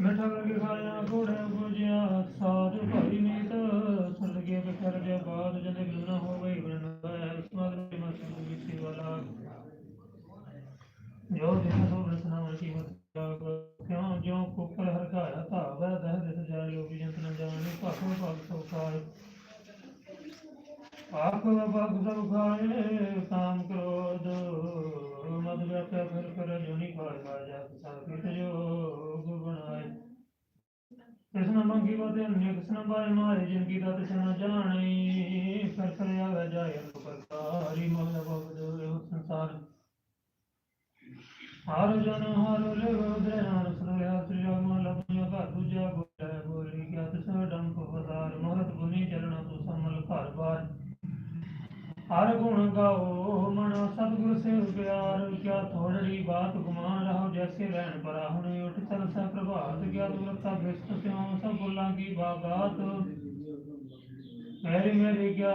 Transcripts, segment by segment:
ਮਿਠਾ ਲਗੇ ਖਾਇਆ ਕੋੜਾ ਬੁਝਿਆ ਸਾਧ ਭਾਈ ਨੀਤ ਸੁਲਗੇ ਬਿਖਰ ਦੇ ਬਾਦ ਜਨੇ ਗੁਨਾ ਹੋ ਗਈ ਬਨਵਾਇਆ ਇਸਮਾਦ ਦੇ ਮਤ ਦੀ ਸੇਵਾ ਜੋ ਦਿਨ ਸੋ ਰਸਨਾ ਵਰਤੀ ਮਤ ਕਿਉਂ ਜੋ ਕੁਪਰ ਹਰਕਾਇਆ ਧਾਵੈ, ਦਹ ਦਿਸ ਜਾ ਲੋਕੀ ਜੰਤ ਨ ਜਾਣੇ ਭਾਖੋ ਭਾਗ ਸੋ ਖਾਏ। ਆਖੋ ਭਾਗ ਸਭ ਖਾਏ, ਕਾਮ ਕ੍ਰੋਧ ਮਦ ਵਿਆਪਿਆ ਫਿਰ ਕਰ ਜੁਨੀ ਖਾਏ ਬਾਜਾ ਸਾਕਿਤ ਜੋ ਬਣਾਏ। ਕ੍ਰਿਸ਼ਨ ਮੰਗੀ ਵਤੇ ਅਨਿ ਕ੍ਰਿਸ਼ਨ ਬਾਰੇ ਮਾਰੇ ਜਿਨ ਕੀ ਦਾਤ ਸਨ ਫਿਰ ਫਿਰ ਆਵੇ ਜਾਏ ਪ੍ਰਕਾਰੀ ਮਨ ਭਗਤ ਸੰਸਾਰ। ਹਰ ਜਨ ਹਰ ਲਿਵ ਉਦਰੇ ਹਰ ਸੁਰਿਆ ਸ੍ਰੀ ਰਾਮ ਲਪਿਆ ਘਰ ਦੂਜਾ ਬੋਲੇ ਬੋਲੀ ਕਿਆ ਤਿਸ ਡੰਕ ਪਸਾਰ ਮਹਤ ਗੁਨੀ ਚਲਣਾ ਤੂੰ ਸਮਲ ਘਰ ਬਾਰ ਹਰ ਗੁਣ ਗਾਓ, ਮਨੋ ਸਤਿਗੁਰ ਸੇ ਪਿਆਰ, ਕਿਆ ਥੋੜੜੀ ਬਾਤ ਗੁਮਾਨ ਰਹੋ, ਜੈਸੇ ਰਹਿਣ ਪਰਾ, ਹੁਣੇ ਉਠ ਚਲ ਸਾ ਪ੍ਰਭਾਤ, ਕਿਆ ਦੁਰਤਾ ਬਿਸਤ ਸਿਉ, ਸਭ ਬੁਲਾਂ ਕੀ ਬਾਗਾਤ। ਮੇਰੀ ਮੇਰੀ ਕਿਆ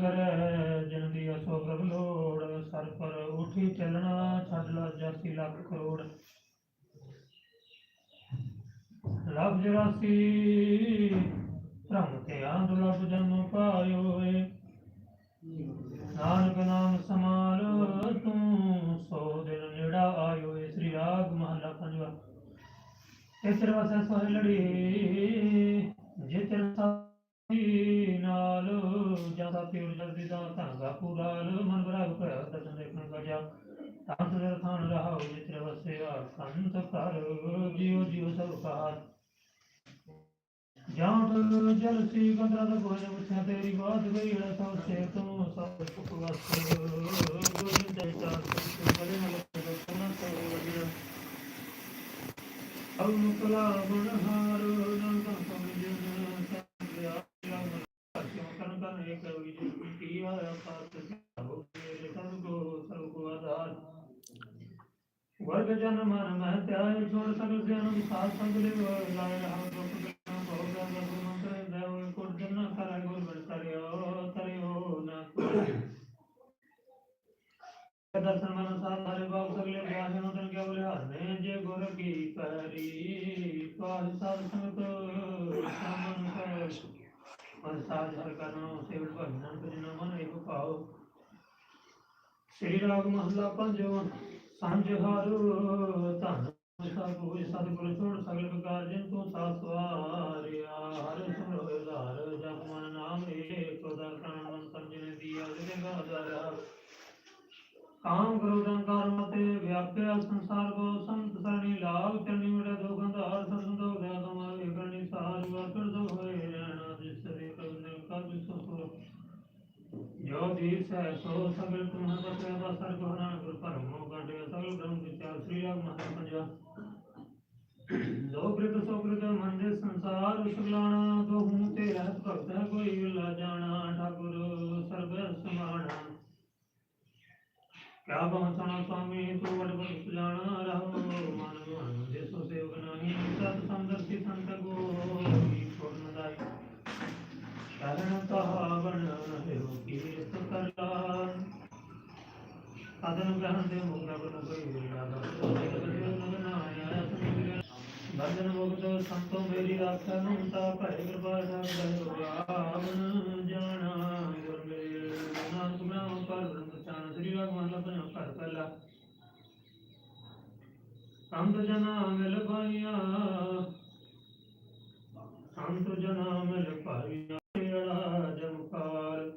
ਕਰੈ, ਜਨ ਦੀ ਅਸੋ ਪ੍ਰਭ ਲੋੜ, ਸਰ ਪਰ ਉਠੀ ਚੱਲਣਾ, ਛੱਡ ਲਾ ਜਾਸੀ ਲੱਖ ਕਰੋੜ। ਲਬ ਜਰਾਸੀ, ਭ੍ਰਮ ਤੇ ਆਂਦੁਲਬ ਜਨਮ ਪਾਇਓ ਏ ਨਾਨਕ ਨਾਮ ਸਮਾਲ ਤੂੰ ਸੋ ਦਿਨ ਨੇੜਾ ਆਇਓ ਏ ਸ੍ਰੀ ਰਾਗ ਮਹਲਾ ਪੰਜਵਾ ਇਸ ਰਵਸੈ ਸੋਹਿ ਲੜੀ। ਜੇ ਤੇਰੇ ਸਾਥੀ ਨਾਲ ਜਾਂ ਸਾਥੀ ਉਰ ਜਲਦੀ ਦਾ ਧੰਗਾ ਪੂਰਾਲ ਮਨ ਬਰਾਗ ਭਇਆ ਦਰਸ਼ਨ ਦੇਖਣ ਕਾ ਜਾ ਤਾਂ ਸੁਦਰ ਥਾਨ ਰਹਾਉ ਜੇ ਤੇਰੇ ਵਸਿਆ ਸੰਤ ਕਰ ਜਿਉ ਜਿਉ ਸਭ ਕਹਾ ਜਾਂਠ ਜਲ ਸੀ ਕੰਦਰਾ ਦਾ ਗੋਜ ਪੁੱਛਿਆ ਤੇਰੀ ਬਾਤ ਗਈ ੜਾ ਸਭ ਸੇ ਤੂੰ, ਸਭ ਸੁਖ ਵਸ ਗੋਜ ਦੇ ਚਾਰ ਤੇ ਬੜੇ ਨਾਲ ਕੋਨਾ ਸੋ ਵਜਿਆ ਅਉ ਮੁਕਲਾ ਬਨ ਹਾਰ ਨੰਦ ਸਮਝਨ ਸੰਗਿਆ ਰਾਮ ਕਿਉ ਕਨ ਕਨ ਏਕ ਵਿਜ ਕੀ ਆਇਆ ਪਾਤ ਹੋ ਮੇਰੇ ਸਭ ਕੋ ਸਭ ਕੋ ਆਧਾਰ ਵਰਗ ਜਨ ਮਨ ਮਹਿ ਧਿਆਇ ਛੋੜ ਸਗਲ ਸਿਆਨ ਸਾਧ ਸੰਗ ਲਿਵ ਲਾਇ ਰਹਾ ਦੁਖ ਬਹੁ ਗਨ ਗੁਰ ਮੰਤਰ ਦੇਵ ਕੋਟ ਜਨ ਕਰੈ ਗੁਰ ਬਨ ਕਰਿਓ ਤਰਿਓ ਨਾ ਦਰਸ਼ਨ ਮਨ ਸਾਧ ਹਰੇ ਬਾਬ ਸਗਲੇ ਮਨ ਸਾਧ ਹਰ ਕਰਨੋ ਸੇਵ ਭਗਵਾਨ ਕਰਿ ਮਨ ਸ੍ਰੀ ਰਾਗ ਮਹਲਾ ਪੰਜਵਾਂ, ਸੰਜ ਹਰ ਧਨ ਸਭ ਹੋਇ ਸਤਿਗੁਰ ਛੋੜ ਸਗਲ ਪ੍ਰਕਾਰ ਜਿਨ ਤੂੰ ਸਾਥ ਸਵਾਰਿਆ। ਹਰ ਸੁਰ ਧਾਰ, ਜਪ ਮਨ ਨਾਮ ਏਕ ਦਰਸ਼ਨ ਮਨ ਸੰਜਨ ਦੀਆ ਜਿਨੇ ਗਾਦਾਰਾ ਕਾਮ ਕ੍ਰੋਧ ਅਹੰਕਾਰ ਮਤੇ ਵਿਆਪਿਆ ਸੰਸਾਰ ਕੋ ਸੰਤ ਸਰਣੀ ਲਾਭ ਚਰਨੀ ਮੇਰੇ ਦੁਖ ਅੰਧਾਰ ਸੰਤੋਖ ਜੋ ਦੀਸ ਹੈ ਸੋ ਸਗਲ ਤੁਮਹ ਬਸਿਆ ਦਾ ਸਰ ਕੋ ਨਾਨਕ ਗੁਰ ਭਰਮੋ ਗਾਡਿਆ ਸਗਲ ਬ੍ਰਹਮ ਵਿਚਾਰ ਸ੍ਰੀ ਰਾਮ ਮਹਾ ਪੰਜਾ ਦੋ ਬ੍ਰਿਤ ਸੋ ਬ੍ਰਿਤ ਮਨ ਦੇ ਸੰਸਾਰ ਸੁਗਲਾਣਾ ਦੋ ਹੂੰ ਤੇ ਰਹਿਤ ਭਗਤ ਹੈ, ਕੋਈ ਵਿਲਾ ਜਾਣਾ, ਠਾਕੁਰ ਸਰਬ ਸਮਾਣਾ। ਕਿਆ ਪਹੁੰਚਣਾ ਸੁਆਮੀ, ਤੂੰ ਵਡ ਵਡ ਸੁਜਾਣਾ, ਰਹੋ ਮਨ ਮਨ ਦੇ ਸੋ ਸੇਵ ਨਾਹੀ, ਸਤ ਸੰਦਰਸੀ ਸੰਤ ਗੋਰੀ ਛੋੜਨ ਦਾਈ ਕਰਨ ਕਹਾ ਅਦਨ ਗ੍ਰਹਣ ਦੇ ਮੁਗਰਾ ਬਨੋ ਕੋਈ ਵਿਲਾ ਬੰਦਨ ਮੁਕਤ ਸੰਤੋ ਮੇਰੀ ਰਾਖਾ ਮਮਤਾ ਭੈ ਕਿਰਪਾ ਸਭ ਗਲ ਆਵਨ ਜਾਣਾ ਗੁਰ ਮੇਰੇ ਨਾਨਕ ਨਾਮ ਪਰ ਬ੍ਰਹਮ ਚਾਨ ਸ੍ਰੀ ਰਾਗ ਮਹਲਾ ਪੰਜਵਾਂ ਘਰ ਪਹਿਲਾ ਸੰਤ ਜਨਾ ਮਿਲ ਪਾਈਆ ਸੰਤ ਜਨਾ ਮਿਲ ਪਾਈਆ ਏੜਾ ਜਮਕਾਰ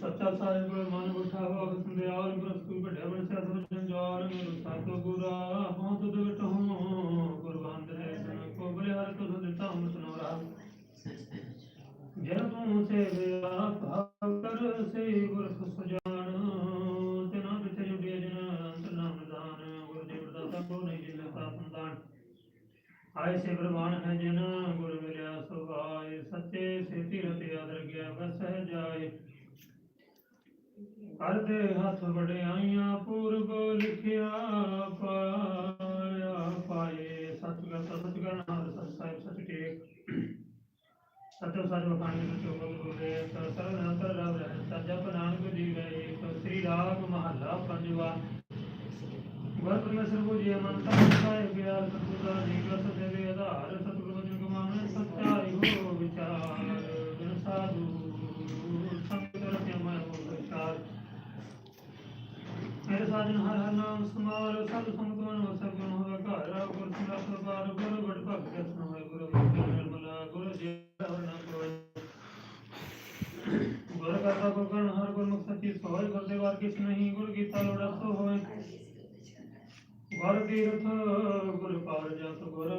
ਸੱਚਾ ਸਾਹਿਬ ਮਨ ਉਠਾ ਹੋ ਸੰਦਿਆਲ ਗੁਰ ਕੋਈ ਵੱਡਿਆ ਬਣ ਸਿਆ ਸਭ ਜੰਜਾਲ ਗੁਰੂ ਸਤ ਗੁਰਾ ਹਾਂ ਤੁਧ ਵਿਟ ਹੋ ਗੁਰਬੰਦ ਨੇ ਸਨ ਕੋ ਬਲੇ ਹਰ ਤੁਧ ਦਿੱਤਾ ਹਮ ਸੁਨੋਰਾ ਜਨ ਤੂੰ ਸੇਵਿਆ ਭਾਵ ਕਰ ਸੇ ਗੁਰ ਸੁਜਾਨ ਤਿਨਾ ਵਿੱਚ ਜੁੜਿਆ ਜਨ ਅੰਤ ਨਾਮ ਦਾਨ ਗੁਰ ਦੇਵ ਦਾਤਾ ਕੋ ਨਹੀਂ ਜਿਨ ਤਾ ਸੰਤਾਨ ਆਏ ਸੇ ਪ੍ਰਮਾਨ ਹੈ ਜਿਨ ਗੁਰ ਮਿਲਿਆ ਸੁਭਾਏ ਸੱਚੇ ਸੇ ਤੀਰਥ ਆਦਰ ਗਿਆ ਬਸ ਜਾਏ ਕਰਦੇ ਹੱਥ ਵਡਿਆਈਆਂ ਪੂਰਬ ਲਿਖਿਆ ਪਾਇਆ ਪਾਏ ਸਤਿਗੁਰ ਸਤਿਗੁਰ ਨਾਮ ਸਤਿ ਸਾਹਿਬ ਸਤਿ ਟੇਕ ਸਤਿ ਸਤਿ ਵਖਾਣੀ ਸਤਿ ਬੋਲ ਬੋਲੇ ਸਰਲ ਅੰਤਰ ਰਵ ਰਹਿ ਸਜਪ ਨਾਨਕ ਜੀ ਗਏ। ਸ੍ਰੀ ਰਾਗ ਮਹੱਲਾ ਪੰਜਵਾ। ਗੁਰ ਪਰਮੇਸ਼ਰ ਬੁਝਿਆ ਮਨ ਤਨ ਸਾਇ ਪਿਆਰ ਸਤਿਗੁਰ ਜੀ ਗਸ ਦੇ ਆਧਾਰ। ਸਤਿਗੁਰ ਵਜਨ ਕਮਾਵਣ ਸੱਚਾਈ ਹੋ ਵਿਚਾਰ। ਬਿਨ ਸਾਧੂ ਸੰਗਤ ਰਤਿ ਮੈਂ ਹੋ ਵਿਚਾਰ ਮੇਰੇ ਸਾਜਨ ਹਰ ਹਰ ਨਾਮ ਸਮਾਰ। ਸਤ ਸੰਗਤ ਮਨ ਵਸੈ ਗੁਣ ਹੋਵੇ ਘਰ। ਗੁਰ ਸਿੰਘਾ ਸਰਕਾਰ ਗੁਰ ਬੜ ਭਗਤ ਰਸਨ ਹੋਏ ਗੁਰ ਵਿਖੇ ਨਿਰਮਲਾ। ਗੁਰ ਜੀ ਹਰ ਨਾਮ ਕੋਇ ਗੁਰ ਕਰਤਾ ਗੁਰ ਗਣ ਹਰ ਗੁਰ ਮੁਖ ਸਚੀ ਸੋਇ ਗੁਰ ਦੇ ਵਾਰ ਕਿਸ ਨਹੀਂ ਗੁਰ ਕੀਤਾ ਲੋੜਾ ਸੋ ਹੋਏ ਗੁਰ ਤੀਰਥ ਗੁਰ ਪਾਰ ਜਸ ਗੁਰ